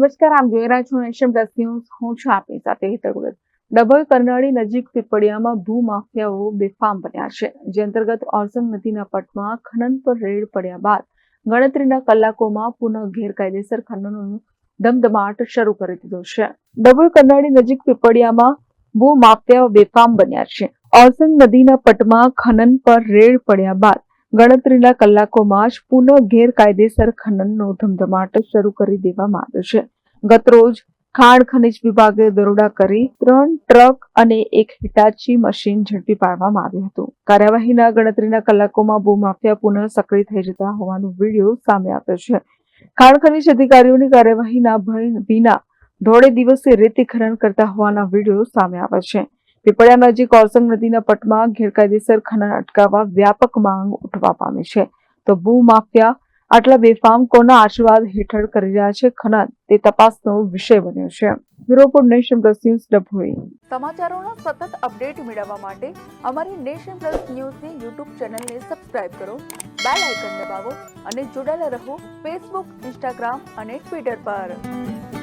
નમસ્કાર આપ જોઈ રહ્યા છો નેશન પ્લસ ન્યૂઝ. હું છું આપની સાથે હેતલ ગુરત ડભોઈ કરનાળી નજીક પીપળિયામાં ભૂમાફિયાઓ બેફામ બન્યા છે, જે અંતર્ગત ઓરસંગ નદીના પટમાં ખનન પર રેડ પડ્યા બાદ ગણતરીના કલાકોમાં પુનઃ ગેરકાયદેસર ખનનનો ધમધમાટ શરૂ કરી દીધો છે. ડભોઈ કરનાળી નજીક પીપળિયામાં ભૂ માફિયાઓ બેફામ બન્યા છે. ઓરસંગ નદીના પટમાં ખનન પર રેડ પડ્યા બાદ ગણતરીના કલાકોમાં જ પુનઃ ગેરકાયદેસર ખનનનો ધમધમાટ શરૂ કરી દેવામાં આવ્યો છે. ગતરોજ ખાણ ખનિજ વિભાગે દરોડા કરી ત્રણ ટ્રક અને એક હિટાચી મશીન ઝડપી પાડવામાં આવ્યું હતું. કાર્યવાહીના ગણતરીના કલાકોમાં ભૂમાફિયા પુનઃ સક્રિય થઈ જતા હોવાનો વીડિયો સામે આવ્યો છે. ખાણ ખનિજ અધિકારીઓની કાર્યવાહીના ભય વિના ધોળે દિવસે રેતી ખનન કરતા હોવાના વીડિયો સામે આવે છે. પીપળિયા નજીક ઓરસંગ નદીના પટમાં ગેરકાયદેસર ખનન અટકાવવા વ્યાપક માંગ ઉઠવા પામી છે. તો ભૂમાફિયા આટલા બેફામ કોના આશીર્વાદ હેઠળ કરી રહ્યા છે ખનન તે તપાસનો વિષય બન્યો છે. Bureau Nation Plus News Dabhoi. સમાચારોના સતત અપડેટ મેળવવા માટે અમારી નેશન પ્લસ ન્યૂઝની યુટ્યુબ ચેનલને સબસ્ક્રાઇબ કરો, બેલ આઇકન દબાવો અને જોડાયેલા રહો ફેસબુક, ઇન્સ્ટાગ્રામ અને ટ્વિટર પર.